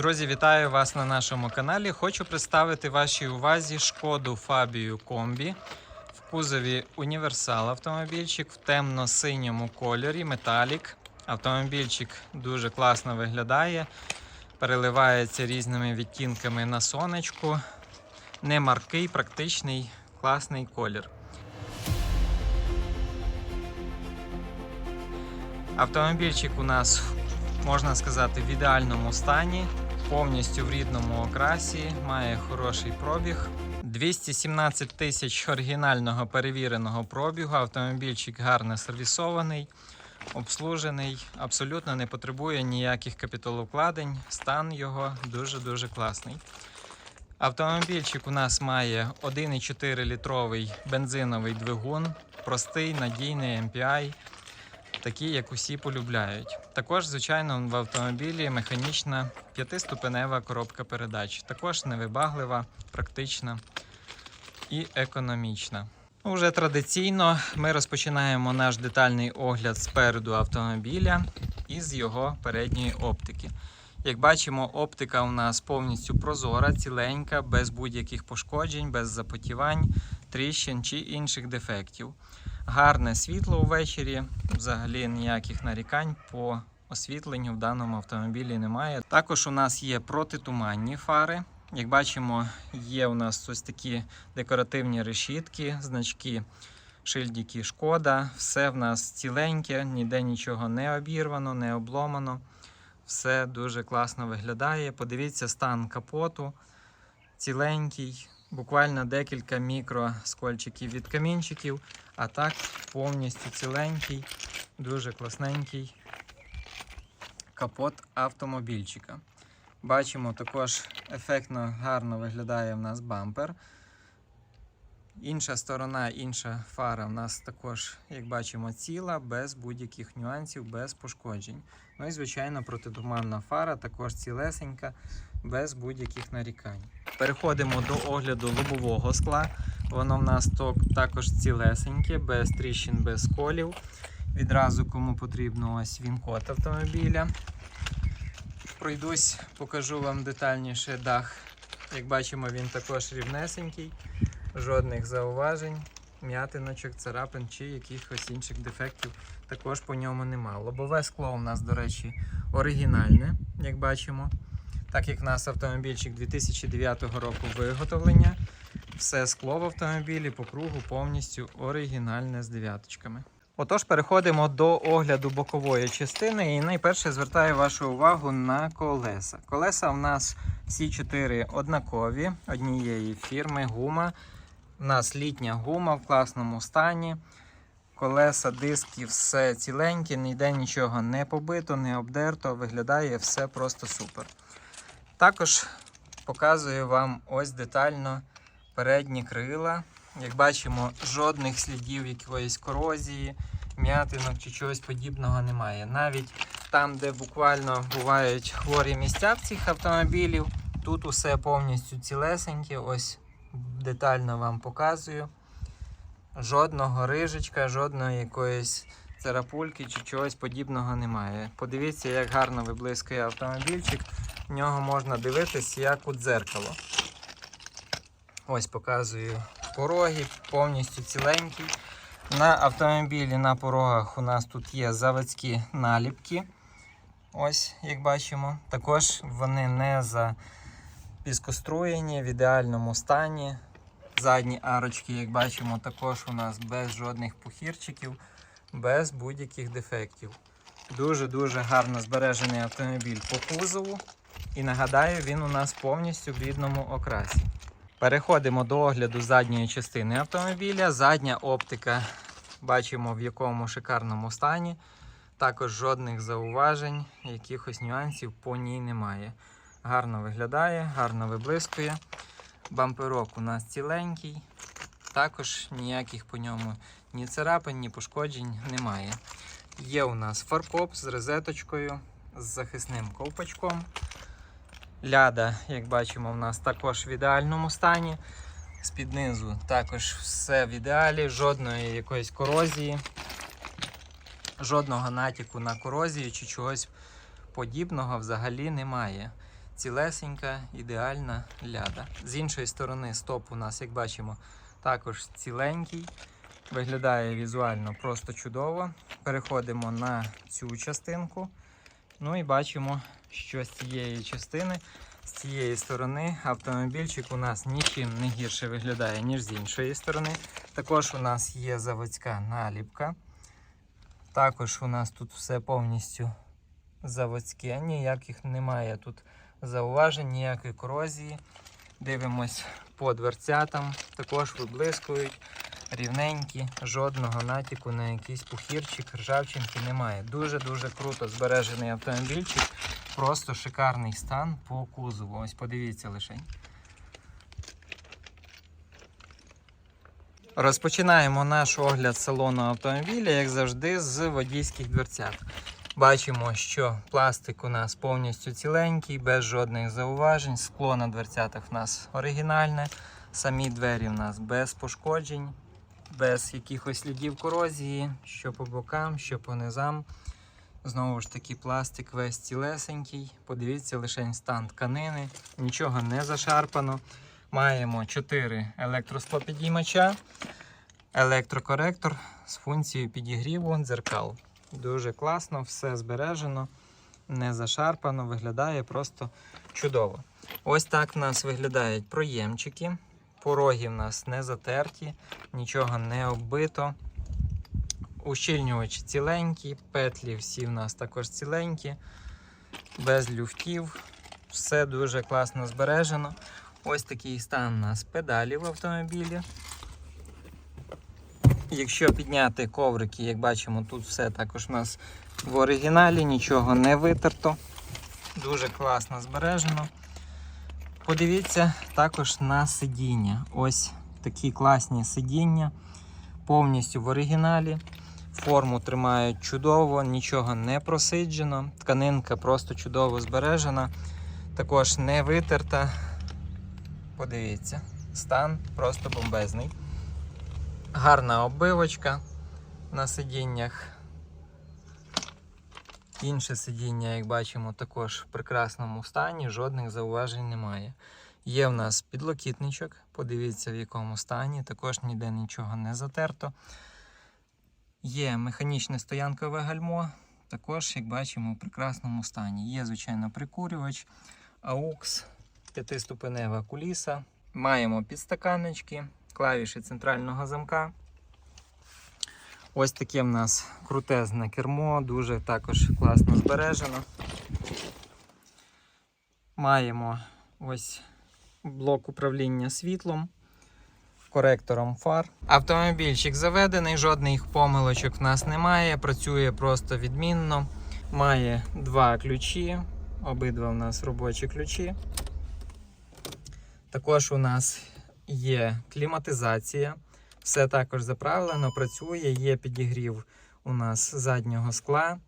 Друзі, вітаю вас на нашому каналі. Хочу представити вашій увазі шкоду Фабію Комбі в кузові універсал автомобільчик в темно-синьому кольорі, металік. Автомобільчик дуже класно виглядає, переливається різними відтінками на сонечку. Не маркий, практичний, класний колір. Автомобільчик у нас, можна сказати, в ідеальному стані, повністю в рідному окрасі, має хороший пробіг. 217 тисяч оригінального перевіреного пробігу. Автомобільчик гарно сервісований, обслужений, абсолютно не потребує ніяких капіталовкладень. Стан його дуже-дуже класний. Автомобільчик у нас має 1,4 літровий бензиновий двигун, простий, надійний MPI такі, як усі полюбляють. Також, звичайно, в автомобілі механічна п'ятиступенева коробка передач. Також невибаглива, практична і економічна. Ну, Вже традиційно ми розпочинаємо наш детальний огляд спереду автомобіля із його передньої оптики. Як бачимо, оптика у нас повністю прозора, ціленька, без будь-яких пошкоджень, без запотівань, тріщин чи інших дефектів. Гарне світло увечері, взагалі ніяких нарікань по освітленню в даному автомобілі немає. Також у нас є протитуманні фари. Як бачимо, є у нас ось такі декоративні решітки, значки, шильдики шкода. Все в нас ціленьке, ніде нічого не обірвано, не обломано. Все дуже класно виглядає. Подивіться стан капоту. Ціленький, буквально декілька мікроскольчиків від камінчиків, а так повністю ціленький, дуже класненький капот автомобільчика. Бачимо, також ефектно гарно виглядає в нас бампер. Інша сторона, інша фара в нас також, як бачимо, ціла, без будь-яких нюансів, без пошкоджень. Ну і, звичайно, протитуманна фара також цілесенька, без будь-яких нарікань. Переходимо до огляду лобового скла. Воно в нас також цілесеньке, без тріщин, без колів. Відразу кому потрібно ось він код автомобіля. Пройдусь, покажу вам детальніше дах. Як бачимо, він також рівнесенький, жодних зауважень, м'ятиночок, царапин чи якихось інших дефектів також по ньому нема. Лобове скло у нас, до речі, оригінальне, як бачимо. Так як в нас автомобільчик 2009 року виготовлення, все скло в автомобілі по кругу повністю оригінальне з дев'яточками. Отож, переходимо до огляду бокової частини. І найперше звертаю вашу увагу на колеса. Колеса в нас всі чотири однакові, однієї фірми, гума. У нас літня гума в класному стані. Колеса, диски, все ціленьке, ніде нічого не побито, не обдерто. Виглядає все просто супер. Також показую вам ось детально передні крила. Як бачимо, жодних слідів якоїсь корозії, м'ятинок чи чогось подібного немає. Навіть там, де буквально бувають хворі місця в цих автомобілів, тут усе повністю цілесеньке. Ось детально вам показую. Жодного рижечка, жодної якоїсь царапульки чи чогось подібного немає. Подивіться, як гарно виблискує автомобільчик. В нього можна дивитись як у дзеркало. Ось показую пороги, повністю ціленькі. На автомобілі на порогах у нас тут є заводські наліпки. Ось, як бачимо. Також вони не запіскоструєні в ідеальному стані. Задні арочки, як бачимо, також у нас без жодних пухірчиків, без будь-яких дефектів. Дуже-дуже гарно збережений автомобіль по кузову. І нагадаю, він у нас повністю в рідному окрасі. Переходимо до огляду задньої частини автомобіля. Задня оптика бачимо в якому шикарному стані. Також жодних зауважень, якихось нюансів по ній немає. Гарно виглядає, гарно виблискує. Бамперок у нас ціленький. Також ніяких по ньому ні царапин, ні пошкоджень немає. Є у нас фаркоп з розеточкою, з захисним ковпачком. Ляда, як бачимо, в нас також в ідеальному стані. З-під низу також все в ідеалі, жодної якоїсь корозії, жодного натяку на корозію чи чогось подібного взагалі немає. цілесенька, ідеальна ляда. З іншої сторони, стоп у нас, як бачимо, також ціленький. Виглядає візуально просто чудово. Переходимо на цю частинку. Ну і бачимо, що з цієї частини, з цієї сторони, автомобільчик у нас нічим не гірше виглядає, ніж з іншої сторони. Також у нас є заводська наліпка. Також у нас тут все повністю заводське, ніяких немає тут зауважень, ніякої корозії. Дивимось по дверцятам, також виблискують рівненькі, жодного натяку на якийсь пухірчик, ржавчинки немає. Дуже-дуже круто збережений автомобільчик. Просто шикарний стан по кузову. Ось подивіться лише. Розпочинаємо наш огляд салону автомобіля, як завжди, з водійських дверцят. Бачимо, що пластик у нас повністю ціленький, без жодних зауважень. Скло на дверцятах в нас оригінальне. Самі двері в нас без пошкоджень, без якихось слідів корозії, що по бокам, що по низам. Знову ж таки, пластик весь цілесенький. Подивіться лише стан тканини, нічого не зашарпано. Маємо 4 електросклопідіймача, електрокоректор з функцією підігріву дзеркал. Дуже класно, все збережено, не зашарпано, виглядає просто чудово. Ось так в нас виглядають проємчики. Пороги в нас не затерті, нічого не оббито. Ущільнювач ціленький, петлі всі в нас також ціленькі, без люфтів. Все дуже класно збережено. Ось такий стан у нас педалі в автомобілі. Якщо підняти коврики, як бачимо, тут все також у нас в оригіналі, нічого не витерто. Дуже класно збережено. Подивіться також на сидіння. Ось такі класні сидіння, повністю в оригіналі. Форму тримають чудово, нічого не просиджено. Тканинка просто чудово збережена, також не витерта. Подивіться, стан просто бомбезний. Гарна оббивочка на сидіннях. Інше сидіння, як бачимо, також в прекрасному стані, жодних зауважень немає. Є в нас підлокітничок, подивіться в якому стані, також ніде нічого не затерто. Є механічне стоянкове гальмо, також, як бачимо, в прекрасному стані. Є, звичайно, прикурювач, AUX, п'ятиступенева куліса. Маємо підстаканнички, клавіші центрального замка. Ось таке в нас крутезне кермо, дуже також класно збережено. Маємо ось блок управління світлом, коректором фар. Автомобільчик заведений, жодних помилочок в нас немає, працює просто відмінно. Має два ключі, обидва в нас робочі ключі. Також у нас є кліматизація. Все також заправлено, працює, є підігрів у нас заднього скла.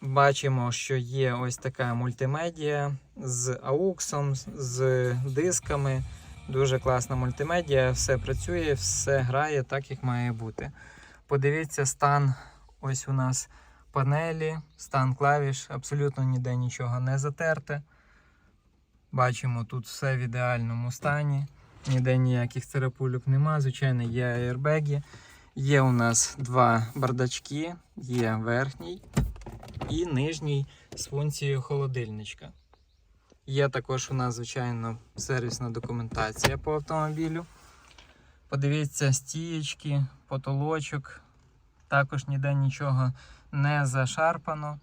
Бачимо, що є ось така мультимедіа з AUX, з дисками. Дуже класна мультимедіа, все працює, все грає так, як має бути. Подивіться стан ось у нас панелі, стан клавіш, абсолютно ніде нічого не затерте. Бачимо, тут все в ідеальному стані. Ніде ніяких царапульок нема. Звичайно, є аербеги. Є у нас два бардачки, є верхній і нижній з функцією холодильничка. Є також у нас, звичайно, сервісна документація по автомобілю. Подивіться, стієчки, потолочок. Також ніде нічого не зашарпано.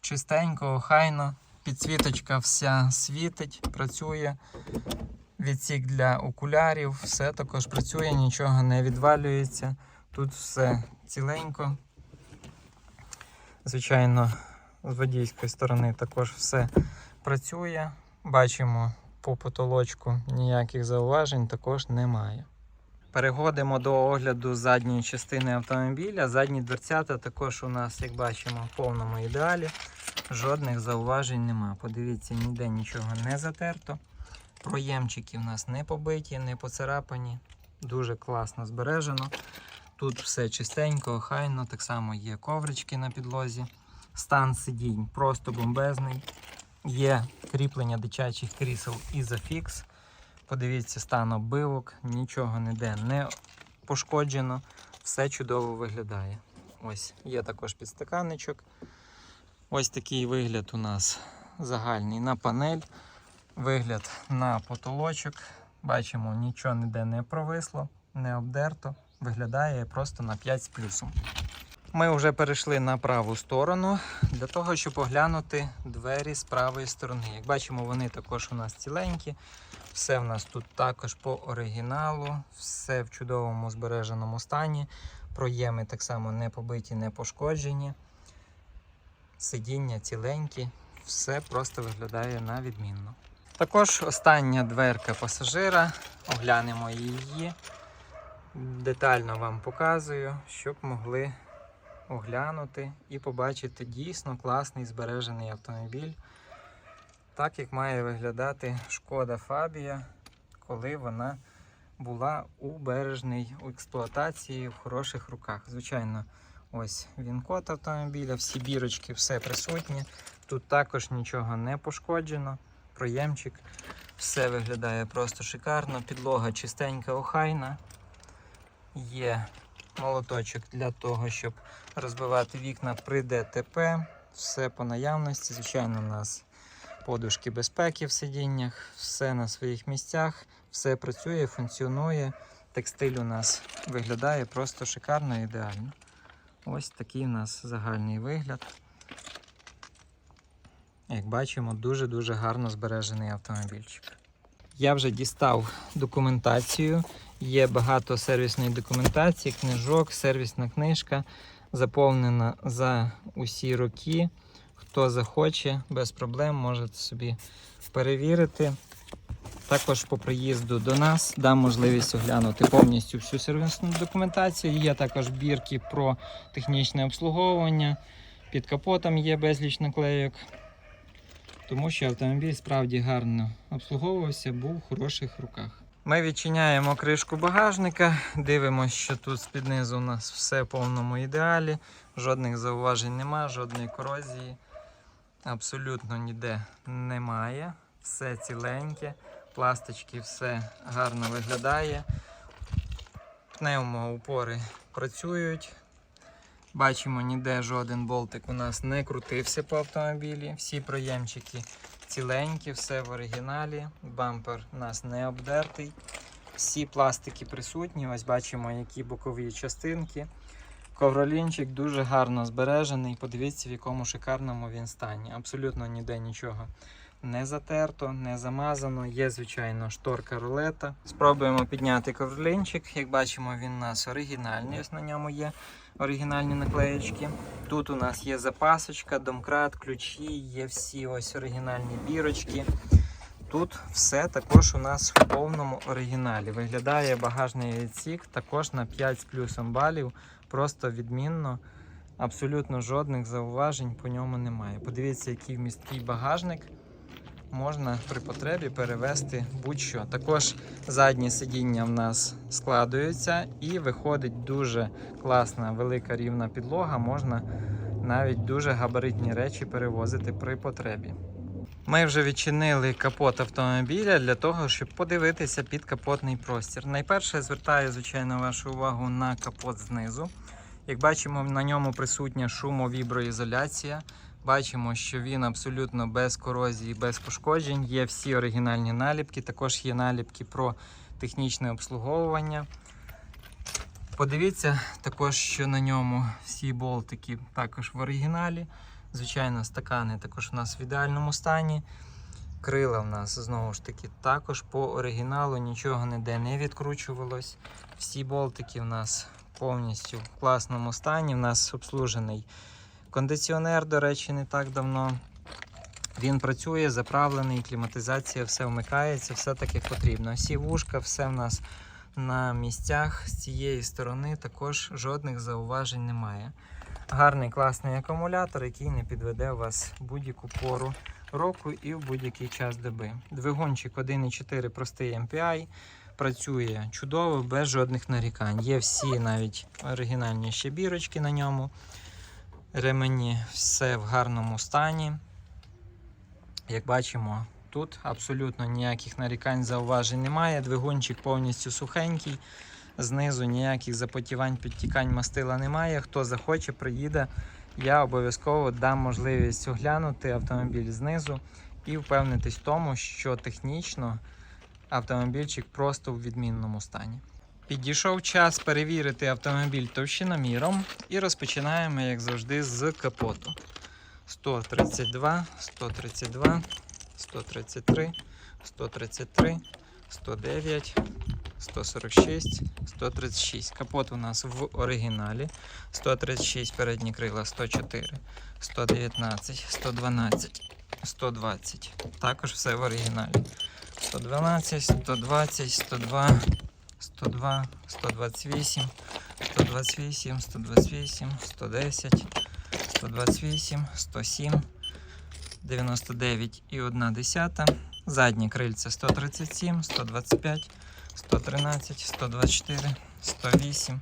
Чистенько, охайно. Підсвіточка вся світить, працює. Відсік для окулярів, все також працює, нічого не відвалюється. Тут все ціленько. Звичайно, з водійської сторони також все працює. Бачимо по потолочку ніяких зауважень також немає. Переходимо до огляду задньої частини автомобіля. Задні дверцята також у нас, як бачимо, в повному ідеалі. Жодних зауважень нема. Подивіться, ніде нічого не затерто. Проємчики в нас не побиті, не поцарапані. Дуже класно збережено. Тут все чистенько, охайно, так само є коврички на підлозі. Стан сидінь просто бомбезний. Є кріплення дитячих крісел Isofix. Подивіться стан оббивок, нічого ніде не пошкоджено, все чудово виглядає. Ось є також підстаканничок. Ось такий вигляд у нас загальний на панель, вигляд на потолочок. Бачимо, нічого ніде не провисло, не обдерто. Виглядає просто на 5 з плюсом. Ми вже перейшли на праву сторону для того, щоб оглянути двері з правої сторони. Як бачимо, вони також у нас ціленькі. Все в нас тут також по оригіналу, все в чудовому збереженому стані. Проєми так само не побиті, не пошкоджені. Сидіння ціленькі, все просто виглядає на відмінно. Також остання дверка пасажира. Оглянемо її. Детально вам показую, щоб могли оглянути і побачити дійсно класний збережений автомобіль. Так як має виглядати шкода Фабія, коли вона була у бережній експлуатації в хороших руках. Звичайно, ось він код автомобіля, всі бірочки, все присутнє. Тут також нічого не пошкоджено. Проємчик, все виглядає просто шикарно. Підлога чистенька, охайна. Є молоточок для того, щоб розбивати вікна при ДТП. Все по наявності. Звичайно, у нас подушки безпеки в сидіннях, все на своїх місцях, все працює, функціонує. Текстиль у нас виглядає просто шикарно ідеально. Ось такий у нас загальний вигляд. Як бачимо, дуже-дуже гарно збережений автомобільчик. Я вже дістав документацію. Є багато сервісної документації, книжок, сервісна книжка заповнена за усі роки. Хто захоче, без проблем можете собі перевірити. Також по приїзду до нас дам можливість оглянути повністю всю сервісну документацію. Є також бірки про технічне обслуговування. Під капотом є безліч наклейок. Тому що автомобіль справді гарно обслуговувався, був в хороших руках. Ми відчиняємо кришку багажника, дивимося, що тут з-під у нас все в повному ідеалі, жодних зауважень немає, жодної корозії. Абсолютно ніде немає. Все ціленьке, пластички, все гарно виглядає. Пневмоупори працюють. Бачимо, ніде жоден болтик у нас не крутився по автомобілі. Всі проємчики ціленькі, все в оригіналі. Бампер у нас не обдертий. Всі пластики присутні. Ось бачимо, які бокові частинки. Ковролінчик дуже гарно збережений. Подивіться, в якому шикарному він стані. Абсолютно ніде нічого не затерто, не замазано. Є, звичайно, шторка рулета. Спробуємо підняти ковролінчик. Як бачимо, він у нас оригінальний. Ось на ньому є оригінальні наклеєчки. Тут у нас є запасочка, домкрат, ключі, є всі ось оригінальні бірочки. Тут все також у нас в повному оригіналі. Виглядає багажний відсік також на 5 з плюсом балів. Просто відмінно. Абсолютно жодних зауважень по ньому немає. Подивіться, який вмісткий багажник. Можна при потребі перевести будь-що. Також задні сидіння в нас складуються і виходить дуже класна велика рівна підлога. Можна навіть дуже габаритні речі перевозити при потребі. Ми вже відчинили капот автомобіля для того, щоб подивитися під капотний простір. Найперше звертаю, звичайно, вашу увагу на капот знизу. Як бачимо, на ньому присутня шумовіброізоляція. Бачимо, що він абсолютно без корозії, без пошкоджень. Є всі оригінальні наліпки, також є наліпки про технічне обслуговування. Подивіться також, що на ньому всі болтики також в оригіналі. Звичайно, стакани також у нас в ідеальному стані. Крила в нас знову ж таки також по оригіналу, нічого ніде не відкручувалось. Всі болтики в нас повністю в класному стані. У нас обслужений кондиціонер, до речі, не так давно. Він працює, заправлений, кліматизація, все вмикається, все так як потрібно. Всі вушка, все в нас на місцях з цієї сторони також жодних зауважень немає. Гарний класний акумулятор, який не підведе вас будь-яку пору року і в будь-який час доби. Двигунчик 1,4 простий MPI. Працює чудово, без жодних нарікань. Є всі навіть оригінальні ще бірочки на ньому. Ремені все в гарному стані. Як бачимо, тут абсолютно ніяких нарікань зауважень немає. Двигунчик повністю сухенький. Знизу ніяких запотівань, підтікань мастила немає. Хто захоче, приїде. Я обов'язково дам можливість оглянути автомобіль знизу і впевнитись в тому, що технічно автомобільчик просто в відмінному стані. Підійшов час перевірити автомобіль товщиноміром і розпочинаємо, як завжди, з капоту. 132, 132, 133, 133, 109, 146, 136. Капот у нас в оригіналі. 136 передні крила, 104, 119, 112, 120. Також все в оригіналі. 112, 120, 102, 102, 128, 128, 128, 110, 128, 107, 99 і 1 десята. Задні крильця 137, 125, 113, 124, 108,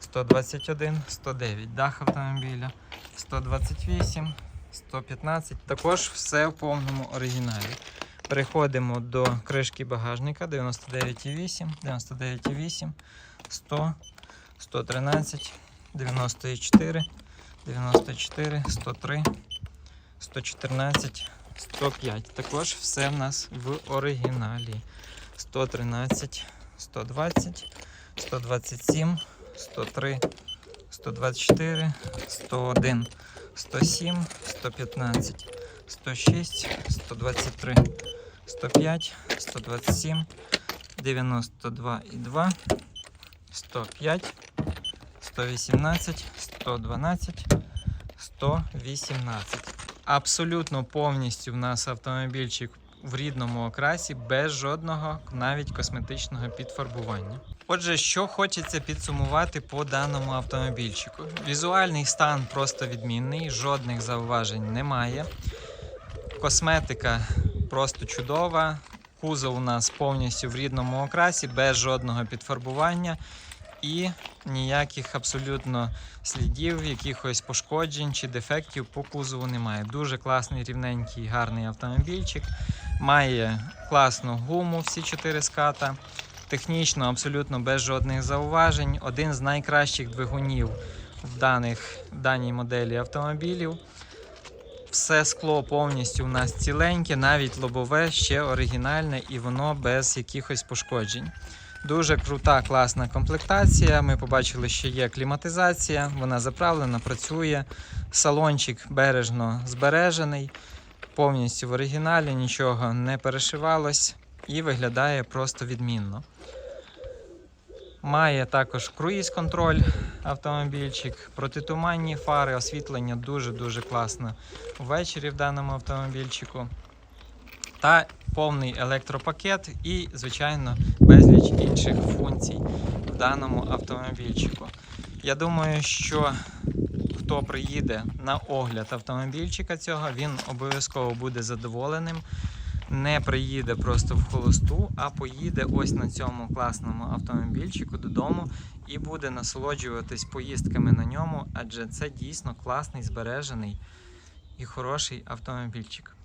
121, 109. Дах автомобіля 128, 115. Також все в повному оригіналі. Переходимо до кришки багажника 99,8, 99,8, 100, 113, 94, 94, 103, 114, 105. Також все в нас в оригіналі. 113, 120, 127, 103, 124, 101, 107, 115, 106, 123, 105, 127, 92 і 2, 105, 118, 112, 118. Абсолютно повністю в нас автомобільчик в рідному окрасі, без жодного навіть косметичного підфарбування. Отже, що хочеться підсумувати по даному автомобільчику. Візуальний стан просто відмінний, жодних зауважень немає. Косметика просто чудова. Кузов у нас повністю в рідному окрасі, без жодного підфарбування і ніяких абсолютно слідів, якихось пошкоджень чи дефектів по кузову немає. Дуже класний, рівненький, гарний автомобільчик. Має класну гуму всі чотири ската. Технічно абсолютно без жодних зауважень. Один з найкращих двигунів в даних, в даній моделі автомобілів. Все скло повністю у нас ціленьке, навіть лобове ще оригінальне і воно без якихось пошкоджень. Дуже крута, класна комплектація. Ми побачили, що є кліматизація, вона заправлена, працює. Салончик бережно збережений, повністю в оригіналі, нічого не перешивалось і виглядає просто відмінно. Має також круїз-контроль автомобільчик, протитуманні фари, освітлення дуже-дуже класно ввечері в даному автомобільчику. Та повний електропакет і, звичайно, безліч інших функцій в даному автомобільчику. Я думаю, що хто приїде на огляд автомобільчика цього, він обов'язково буде задоволеним. Не приїде просто в холосту, а поїде ось на цьому класному автомобільчику додому і буде насолоджуватись поїздками на ньому, адже це дійсно класний, збережений і хороший автомобільчик.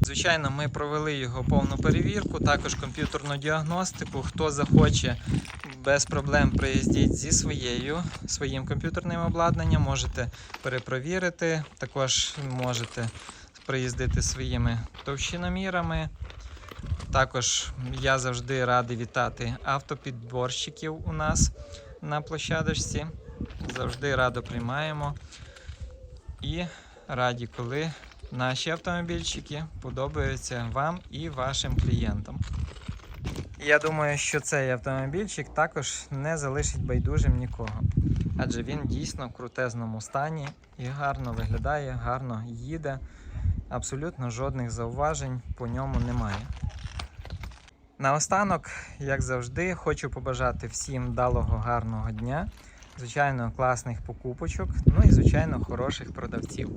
Звичайно, ми провели його повну перевірку, також комп'ютерну діагностику. Хто захоче без проблем приїздіть зі своєю своїм комп'ютерним обладнанням, можете перепровірити. Також можете приїздити своїми товщиномірами. Також я завжди радий вітати автопідборщиків у нас на площадочці. Завжди радо приймаємо і раді, коли наші автомобільчики подобаються вам і вашим клієнтам. Я думаю, що цей автомобільчик також не залишить байдужим нікого, адже він дійсно в крутезному стані і гарно виглядає, гарно їде. Абсолютно жодних зауважень по ньому немає. Наостанок, як завжди, хочу побажати всім вдалого, гарного дня, звичайно, класних покупочок, ну і, звичайно, хороших продавців.